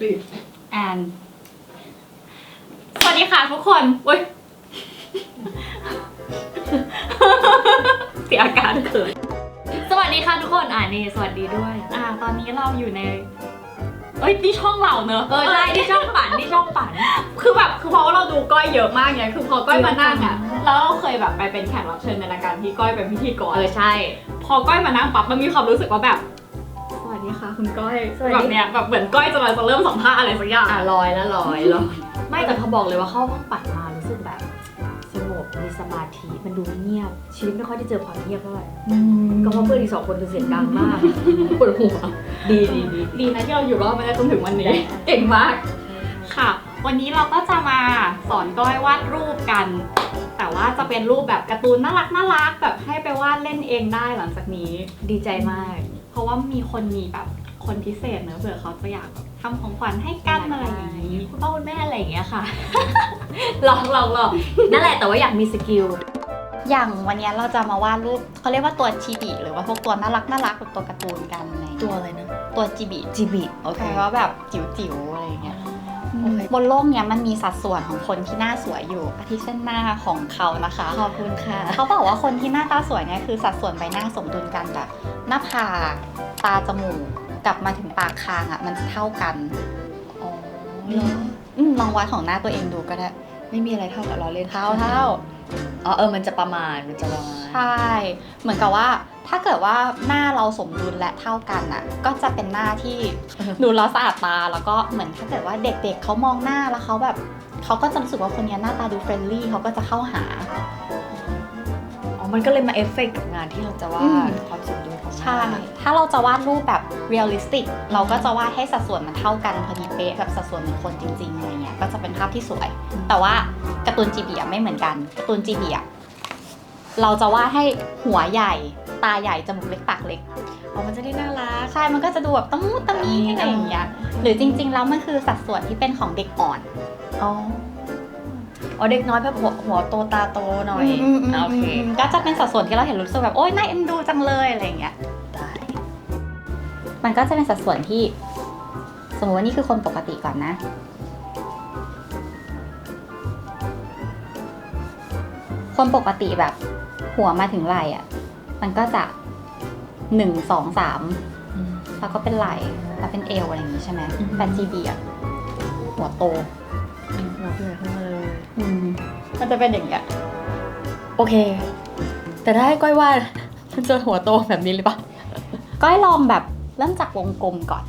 สิแอนสวัสดีค่ะทุกคนเว้ยเสียอาการเขินสวัสดีค่ะทุกคนอ่านี่สวัสดีด้วย อ่า ตอนนี้เราอยู่ในเอ้ยนี่ช่องเราเนอะเออใช่ที่ช่องฝันที่ช่องฝัน คือแบบคือเพราะว่าเราดูก้อยเยอะมากไงคือพอก้อยมานั่งอะแล้วเราเคยแบบไปเป็นแขกรับเชิญในรายการที่ก้อยเป็นพิธีกรเออใช่ พอก้อยมานั่งปั๊บมันมีความรู้สึกว่าแบบสวัส ดีค่ะคุณก้อยสวัสดี แบบเนี้ยแบบเหมือนก้อยจะมาจะเริ่มสัมภาษณ์อะไรสักอย่างอะลอยแล้วลอยลอยไม่แต่พอบอกเลยว่าเข้าห้องปัดมารู้สึกแบบสงบมีสมาธิมันดูเงียบชีวิตไม่ค่อยได้เจอความเงียบเท่าไหร่ก็เพราะเพื่อนอีกสองคนคือเสียงดังมากปวดหัวดีดีดีดีนะที่เราอยู่รอดมาได้จนถึงวันนี้ได้เก่งมากค่ะ วันนี้เราก็จะมาสอนก้อยวาดรูปกัน แต่ว่าจะเป็นรูปแบบการ์ตูนน่ารักน่ารักแบบให้ไปวาดเล่นเองได้หลังจากนี้ ดีใจมากเพ ราะว่ามีคนมีแบบคนพิเศษเนอะเผื่อเขาจะอยากแบบทำของขวัญให้กันอะไรอย่างนี้คุณพ่อคุณแม่อะไรอย่างเงี้ยค่ะหลอกหลอกหลอกนั่นแหละแต่ว่าอยากมีสกิลอย่างวันนี้เราจะมาวาดรูปเขาเรียกว่าตัวชิบิหรือว่าพวกตัวน่ารักน่ารักแบบตัวการ์ตูนกันอะไรอย่างตัวเงี้ยอะไรนะ ตัวจิบิจีบีโอเคแปลว่าแบบจิ๋วๆอะไรอย่างเงี้ยโอเค บนโลกเนี้ยมันมีสัดส่วนของคนที่หน้าสวยอยู่อาทิเช่นหน้าของเขานะคะ ขอบคุณค่ะ เขาบอกว่าคนที่หน้าตาสวยเนี่ยคือสัดส่วนใบหน้าสมดุลกันแบบหน้าผากตาจมูกกลับมาถึงปากคางอะมันจะเท่ากันอ๋อเหรอ อืมลองวัดของหน้าตัวเองดูก็ได้ ไม่มีอะไรเท่ากับเราเล่นเท่าเท่า อ๋อเออมันจะประมาณมันจะประมาณใช่ เหมือนกับว่า ถ้าเกิดว่าหน้าเราสมดุลและเท่ากันอะ ก็จะเป็นหน้าที่ดูแล้วสะอาดตา แล้วก็เหมือนถ้าเกิดว่าเด็กๆเขามองหน้าแล้วเขาแบบเขาก็จะรู้สึกว่าคนเนี้ยหน้าตาดูเฟรนลี่เขาก็จะเข้าหา อ๋อมันก็เลยมาเอฟเฟกต์กับงานที่เราจะวาอืม ดความสมดุลของใช่หน้าถ้าเราจะวาดรูปแบบเรียลลิสติก เราก็จะวาดให้สัดส่วนมันเท่ากันพอดีเป๊ะแบบสัดส่วนเหมือนคนจริงๆอะไรเงี้ย ก็จะเป็นภาพที่สวย แต่ว่าการ์ตูนจีบีไม่เหมือนกันการ์ตูนจีบีเราจะวาดให้หัวใหญ่ ตาใหญ่จมูกเล็กปากเล็กอ๋อมันจะได้น่ารักใช่มันก็จะดูแบบตะมุตะมีอะไรอย่างเงี้ยหรือจริง ๆ แล้วมันคือสัดส่วนที่เป็นของเด็กอ่อน อ๋ออ๋อเด็กน้อยแบบหัวหัวโตตาโตหน่อยมมโอเคมก็จะเป็นสัดส่วนที่เราเห็นรู้สึกแบบโอ๊ยน่าเอ็นดูจังเลยอะไรอย่างเงี้ย ได้มันก็จะเป็นสัดส่วนที่ สมมติว่านี่คือคนปกติก่อนนะ คนปกติแบบหัวมาถึงไหล่อะ มันก็จะหนึ่งสองสามอืมแล้วก็เป็นไหล่แล้วเป็นเอวอะไรอย่างงี้ใช่ไหมอือฮึแต่จีบีอะหัวโต หัวเพื่อขึ้นมาเลย อืมมันจะเป็นอย่างเงี้ยโอเค แต่ถ้าให้ก้อยว่าดมันจะหัวโตแบบนี้หรือเปล่า ก็ให้ลองแบบเริ่มจากวงกลมก่อน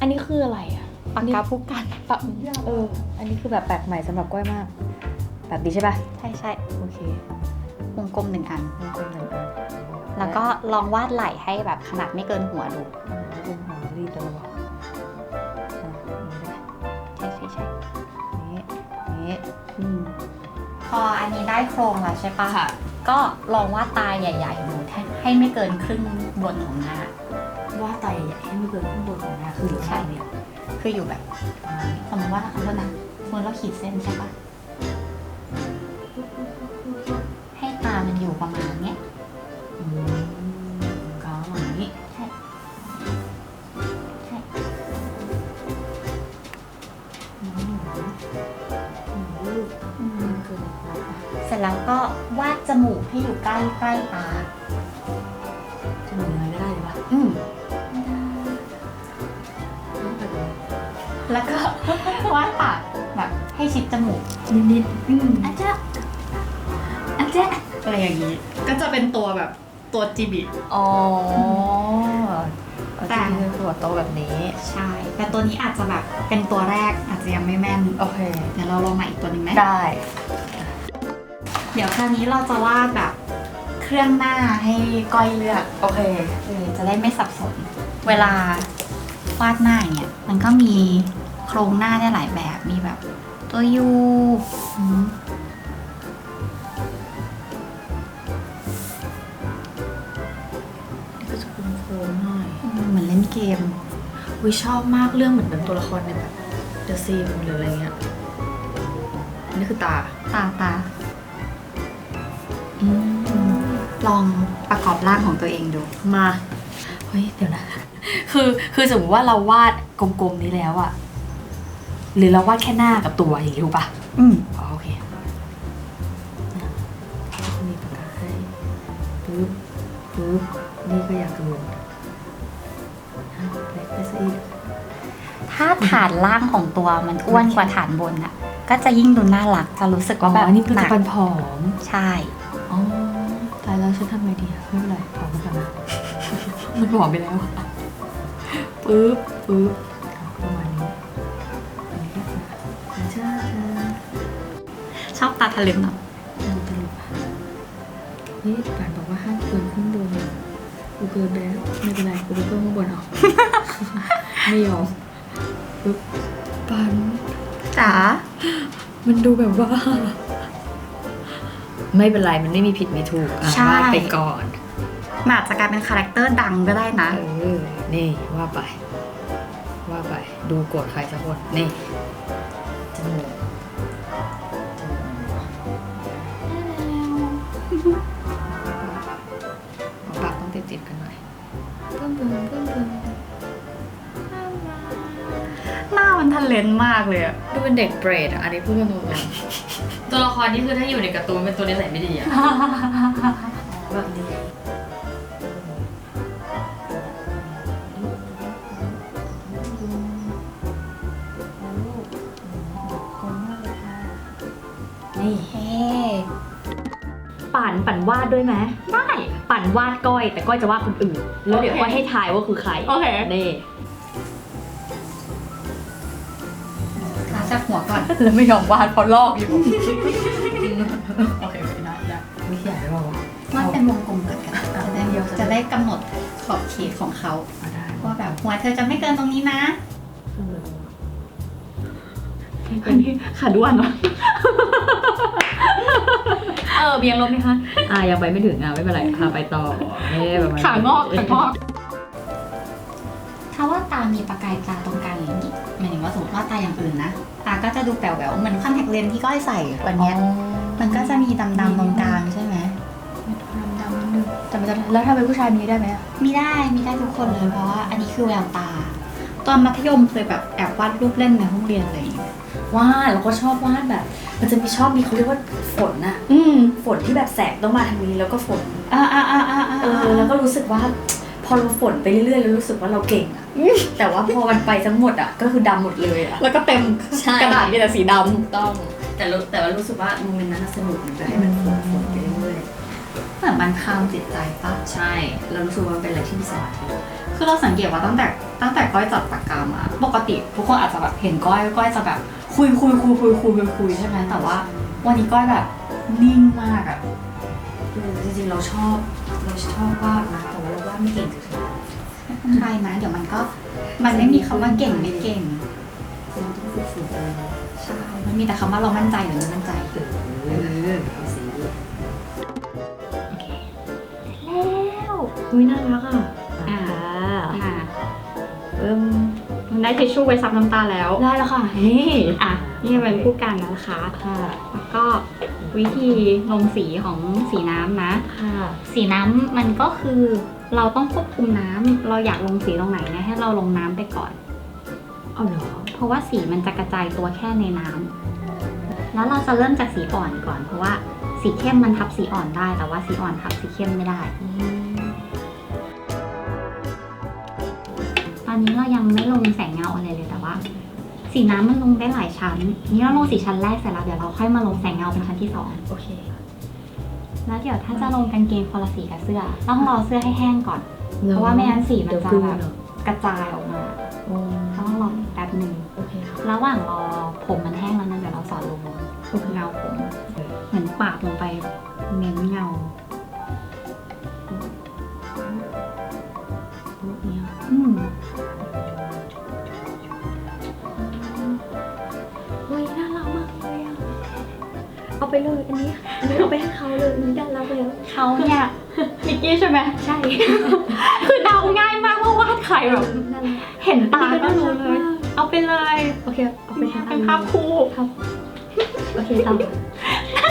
อันนี้คืออะไรอะปากกาผู้กัน ปะเออ อันนี้คือแบบแปลกใหม่สำหรับก้อยมาก แบบนี้ใช่ป่ะใช่ใช่โอเควงกลมหนึ่งอันมันเป็นเหมือนกันแล้วก็ลองวาดไหล่ให้แบบขนาดไม่เกินหัวดูอืมแล้วดูหัวรีบแล้วบอกอะอย่างนี้ได้ใช่ใช่ใช่นี้นี้อืมพออันนี้ได้โครงแล้วใช่ปะค่ะ ก็ลองวาดตาใหญ่ๆดูให้ให้ไม่เกินครึ่งบนของหน้า ว่าไตใหญ่ให้ไม่เกินข้างบนของหน้าคืออยู่ใช่ข้างนี้คืออยู่แบบสมมติว่าข้างบนนะสมมติเราขีดเส้นใช่ปะ ประมาณเนี้ยอืมกลางอย่างนี้ใช่ใช่อืมอืมลูกอืมมันไรคะเสร็จแล้วก็วาดจมูกให้อยู่ใกล้ใกล้ตาจะหมือนยังไงก็ได้เลยป่ะอืมต้องแบบนี้แล้วก็วาดปากแบบให้ชิดจมูกนิดอืมๆอาจจะอาจจะ อะไรอย่างนี้ ก็จะเป็นตัวแบบตัวจีบีอ๋อแต่ แต่คือหัวโตแบบนี้ ใช่ แต่ตัวนี้อาจจะแบบเป็นตัวแรกอาจจะยังไม่แม่นโอเค เดี๋ยวเราลองมาอีกตัวหนึ่งไหม ได้ เดี๋ยวคราวนี้เราจะวาดแบบเครื่องหน้าให้ก้อยเลือกโอเค เออจะได้ไม่สับสน เวลาวาดหน้าอย่างเงี้ยมันก็มีโครงหน้าได้หลายแบบมีแบบ ตัวยู วิชอบมากเรื่องเหมือนเป็นตัวละครในแบบ The Sims หรืออะไรเงี้ยอันนี้คือตา ตาตาอืมลองประกอบร่างของตัวเองดู มาเฮ้ยเดี๋ยวนะ คือคือสมมติว่าเราวาดกลมๆนี้แล้วอะหรือเราวาดแค่หน้ากับตัวอย่างนี้ถูกปะอืมอ๋อโอเคมีปากกาให้ปึ๊บปึ๊บนี่ก็อยากเกินอะ ถ้าฐานล่างของตัวมันอ้วนกว่าฐานบนอะ ก็จะยิ่งดูน่ารัก จะรู้สึกอ๋อว่าแบบอันนี้คือหนัจะกปันผอม ใช่ อ๋อ ตายแล้วฉันทำไงดีอะไม่เป็นไรผอมไปก่อนนะมันผอมไปแล้วอะปึ๊บปึ๊บประมาณนี้อันนี้ก็จะจ้าจ้าชอบตาทะลึ่งเนาะตลกอะนี่ป่านบอกว่าห้ามเกินข้างบน กูเกินไปแล้วไม่เป็นไรกูไปเพิ่มข้างบนเอาไม่ยอมปึ๊บป่านจ๋ามันดูแบบว่า ไม่เป็นไรมันไม่มีผิดมีถูกอะว่าไปก่อนมันอาจจะกลายเป็นคาแรคเตอร์ดังก็ได้นะ เออนี่ว่าไป ว่าไป ดูโกรธใครสักคนนี่ หน้ามันทะเลนมากเลยอะดูเป็นเด็กเปรตอะอันนี้พูดกันตรงๆตัวละครนี่คือถ้าอยู่ในการ์ตูนเป็นตัวนิสัยไม่ดีอะแบบนี้นี่เฮ้ปั่นปั่นวาดด้วยไหมได้ ปั่นวาดก้อย แต่ก้อยจะวาดคนอื่น แล้วเดี๋ยวโอเคก้อยให้ทายว่าคือใครโอเค นี่ จับหัวก่อนแล้วไม่ยอมวาดเพราะลอกอยู่โอเคไม่ได้ได้ไม่ใหญ่หรอวะวาดเป็นวงกลมก่อนกันจะได้จะได้กำหนดขอบเขตของเขามาได้ว่าแบบหัวเธอจะไม่เกินตรงนี้นะอันนี้ขาด้วนวะเออเบียงลบไหมคะ อ่ายังไปไม่ถึงอะไม่เป็นไรพาไปต่อเอ๊ะประมาณนี้ขางอกขางอกถ้าว่าตามีประกายตาตรงกลางอย่างนี้หมายถึง ว่าสมมติว่าตาอย่างอื่นนะตาก็จะดูแป๋วๆเหมือนคอนแทคเลนส์ที่ก้อยใส่วันเนี้ยมันก็จะมีดำๆตรงกลางใช่ไหมดำๆนิดนึงแต่มันจะแล้วถ้าเป็นผู้ชายมีได้ไหมอะมีได้มีได้ทุกคนเลยเพราะว่าอันนี้คือแววตา ตอนมัธยมเคยแบบแอบวาดรูปเล่นในห้องเรียนอะไรอย่างเงี้ยวาดแล้วก็ชอบวาดแบบ มันจะมีชอบมีเขาเรียกว่าฝนอะอืมฝนที่แบบแสงต้องมาทางนี้แล้วก็ฝนอ่าอ่าอ่าอ่าเออแล้วก็รู้สึกว่า พอเราฝนไปเรื่อยๆแล้วรู้สึกว่าเราเก่งอะแต่ว่าพอมันไปทั้งหมดอะก็คือดำหมดเลยอะ แล้วก็เต็มใช่ กระดาษมีแต่สีดถูกต้อง แต่รู้แต่ว่ารู้สึกว่าโมเมนต์นั้นน่ะสนุกเหมือนกันให้มันฝนฝนไปเรื่อยำเหมือนมันคามจิตใจปะๆใช่ เรารู้สึกว่ามันเป็นอะไรที่มีสมาธิคือเราสังเกตว่าตั้งแต่ตั้งแต่ก้อยจับปากกามาปกติทุกคนอาจจะแบบเห็นก้อยก้อยจะแบบคุยคุยคุยคุยคุยคุยคุยใช่ไหมแต่ว่า วันนี้ก้อยแบบนิ่งมากอะคือ จริงๆเราชอบเราชอบวาดนะแต่ว่าเราวาดไม่เก่งสุดไม่เป็นไรนะเดี๋ยวมันก็มันไม่มีคำว่าเก่งไม่เก่งๆเราต้องฝึกฝนไปเรื่อยใช่ มันมีแต่คำว่าเรามั่นใจหรือไม่มั่นใจๆเออเอาสิแล้วอุ้ยน่ารักอะอ่า อ่าอ่าเอิ่มมัน ได้ทิชชู่ไว้ซับน้ำตาแล้ว ได้แล้วค่ะ นี่อะนี่เป็นผู้กันนะคะ ค่ะ แล้วก็วิธีลงสีของสีน้ำนะ ค่ะ สีน้ำมันก็คือเราต้องควบคุมน้ำเราอยากลงสีตรงไหนเนี่ยให้เราลงน้ำไปก่อน เอาเหรอ เพราะว่าสีมันจะกระจายตัวแค่ในน้ำแล้วเราจะเริ่มจากสีอ่อนก่อน เพราะว่าสีเข้มมันทับสีอ่อนได้ แต่ว่าสีอ่อนทับสีเข้มไม่ได้ นนี้เรายังไม่ลงแสงเงาอะไรเลยแต่ว่า สีน้ำมันลงได้หลายชั้น นี่เราลงสีชั้นแรกเสร็จแล้วเดี๋ยวเราค่อยมาลงแสงเงาเป็นชั้นที่สองโอเค แล้วเดี๋ยวถ้าจะลงกางเกงคนละสีกับเสื้อ ต้องรอเสื้อให้แห้งก่อน เพราะว่าไม่งั้นสีมันเดี๋ยวจะกลืนแบบเหรอกระจายออกมาอ๋อต้องรอแป๊บหนึ่งโอเคระหว่างรอผมมันแห้งแล้วนะเดี๋ยวเราสอนลงเงาผม เหมือนปาดลงไปเน้นเงา ไปเลยอันนี้อันนี้เอาไปให้เขาเลยอันนี้ได้แล้วแล้วเขาเนี่ยมิกกี้ใช่ไหมใช่ คือเดาง่ายมากว่าวาดใครแบบน่ารักเห็นตาก็รู้เลย เอาไปเลยโอเคเอาไปทั้งอัเป็นภาพคู่โอเคต่อ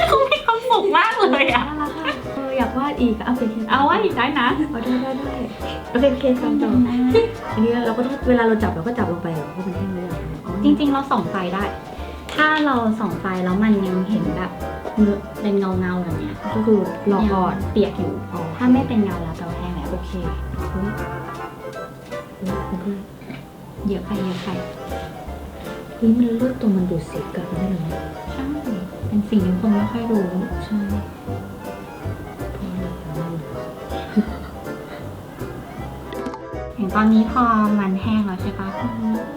เขามีความสุขมากเลยอะ น่ารักอะเอออยากวาดอีกอะโอเคโคเอาว่าอีกได้นะเอาได้ได้ได้โอเคโอเคตามต่ออันนี้เราก็ต้องเวลาเราจับเราก็จับลงไปเหรอเพราะมันแห้งเลยเหรออ๋อจริง ๆ เราส่องไฟได้ ถ้าเราส่องไฟแล้วมันยังเห็นแบบเนื้อเป็นเงาเงาๆแบบเนี้ยก็คือรอก่อนเปียกอยู่ อ๋อถ้าไม่เป็นเงาแล้วแปลว่าแห้งแล้วโอเคเยเฮ้ยเพื่อนเยอะไปเยอะไปเฮ้ยมันเลือดตัวมันดูดซิกอะไม่รู้ใช่เป็นสิ่งที่คนไม่ค่อยรู้ ใช่อย่างตอนนี้พอมันแห้งแล้วใช่ปะ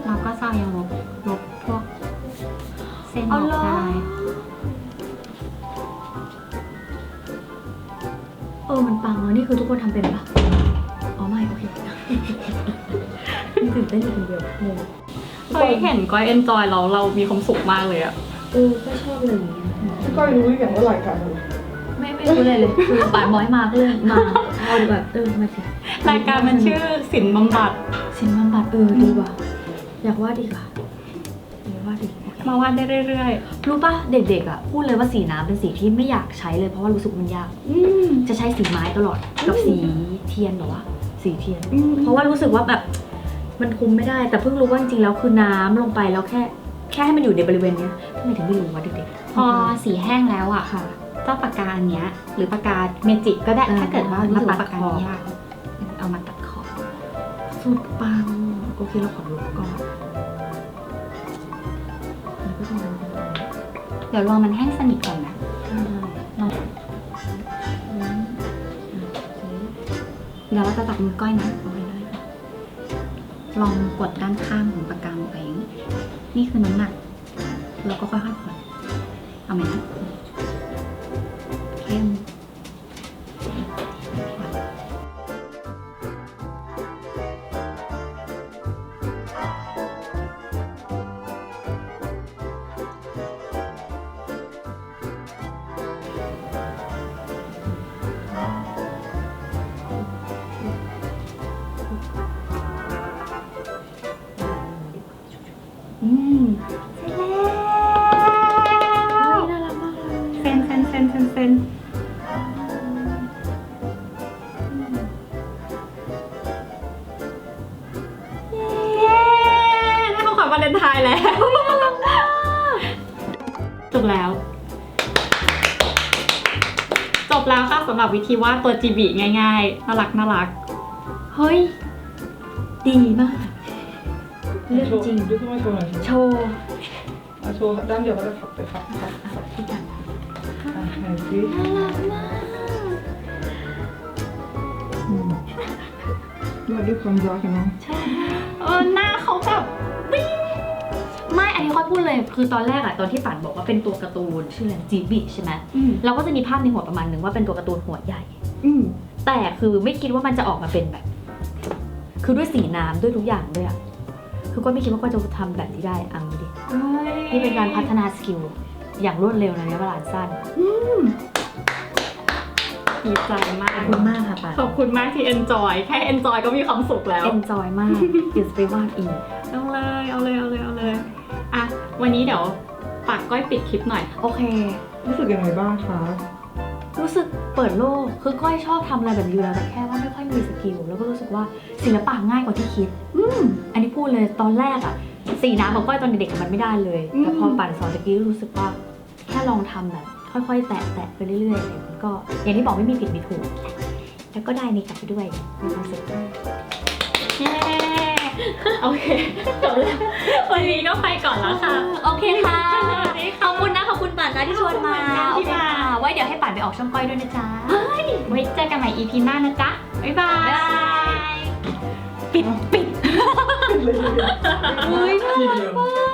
เราก็จะยังลบ ออกได้ เออ มันปังแล้วนี่คือทุกคนทำเป็นปะอ๋อไม่ โอเคนี่ตื่นเต้นอยู่คนเดียวงงเฮ้ยเห็นก้อยเอนจอยเราเรามีความสุขมากเลยอะเออก็ชอบเลยอย่างเงี้ยพี่ก้อยรู้อย่างว่ารายการอะไรไม่ไม่รู้เลยเลยคือป่านมอยมาก็เลยมาเอาดีแบบเออมาสิรายการมันชื่อสินบำบัด สินบำบัดเออดีว่ะอยากวาดดีกว่า มาวาดได้เรื่อยรู้ปะเด็กๆอะพูดเลยว่าสีน้ำเป็นสีที่ไม่อยากใช้เลยเพราะว่ารู้สึกมันยาก ๆ อืม จะใช้สีไม้ตลอดกับสีเทียนเหรอวะสีเทียน อืม เพราะว่ารู้สึกว่าแบบมันคุมไม่ได้ แต่เพิ่งรู้ว่าจริงๆแล้วคือน้ำลงไปแล้วแค่แค่ให้มันอยู่ในบริเวณเนี้ยทำไมถึงไม่รู้วะเด็กๆพอสีแห้งแล้วอะค่ะ เจ้าปากกาอันเนี้ย หรือปากกาเมจิกก็ได้อ่าถ้าเกิดว่ารู้สึกว่ามาตัปาดกกาขอบนี้ยากเอามาตัดขอบสุดปังโอเคเราขอล เดี๋ยวรอมันแห้งสนิทก่อนนะใช่ลองอืมโอเคเดี๋ยวเราจะจับมือก้อยนะโอเคได้ค่ะลองกดด้านข้างของปากกาลงไปอย่างนี้นี่คือน้ำหนักเราก็ค่อยๆผ่อนเอาไหมนะเข้ม จบแล้ว จบแล้วค่ะสำหรับวิธีวาดตัวจีบีง่ายๆน่ารักน่ารัก เฮ้ย ดีมาก เรื่องจริงยกขึ้นมาโชว์หน่อยโชว์อะโชว์ด้านเดียวก็ได้ครับไปครับครับครับทุกอย่างอะไหนสิน่ารักมาก อืมมาด้วยความรักกันเนาะเออหน้า เลยคือตอนแรกอะตอนที่ฝันบอกว่าเป็นตัวการ์ตูนชื่ออะไรจีบิใช่ไหมอืมเราก็จะมีภาพในหัวประมาณหนึ่งว่าเป็นตัวการ์ตูนหัวใหญ่ อืมแต่คือไม่คิดว่ามันจะออกมาเป็นแบบ คือด้วยสีน้ำด้วยทุกอย่างด้วยอะคือก็ไม่คิดว่าก็จะทำแบบนี้ได้อังดูดินี่เป็นการพัฒนาสกิลอย่างรวดเร็วในระยะเวลาอันสั้นดีใจมากขอบคุณมากค่ะป่าขอบคุณมากที่ enjoy แค่ enjoy ก็มีความสุขแล้ว เอนจอยมากเดี๋ยวจะไปวาดอีก เอาเลย เอาเลย เอาเลย เอาเลยอะ วันนี้เดี๋ยวปากก้อยปิดคลิปหน่อย โอเค รู้สึกยังไงบ้างคะ รู้สึกเปิดโลก คือก้อยชอบทำอะไรแบบนี้อยู่แล้วแต่แค่ว่าไม่ค่อยมีสกิล แล้วก็รู้สึกว่าศิลปะง่ายกว่าที่คิด อืม อันนี้พูดเลยตอนแรกอะสีน้ำของก้อยตอนเด็กๆมันไม่ได้เลยแต่พอปั่นสอนตะกี้รู้สึกว่าแค่ลองทำแบบ ค่อยๆ แตะแตะไปเรื่อยๆอะไรมันก็อย่างที่บอกไม่มีผิดมีถูก แล้วก็ได้นี่กลับไปด้วยมีความสุขมากเย้ โอเคจบแล้ววันนี้ก็ไปก่อนแล้วค่ะ โอเคค่ะ ขอบคุณนะ ขอบคุณป่านนะที่ชวนมาขอบโอคุณเคมากที่มาค่ะไว้เดี๋ยวให้ป่านไปออกช่องก้อยด้วยนะจ๊ะไว้เจอกันใหม่ EP หน้านะจ๊ะ บ๊ายบาย ปิดปิดเลยเฮ้ยน่าทีรักเดียวมาก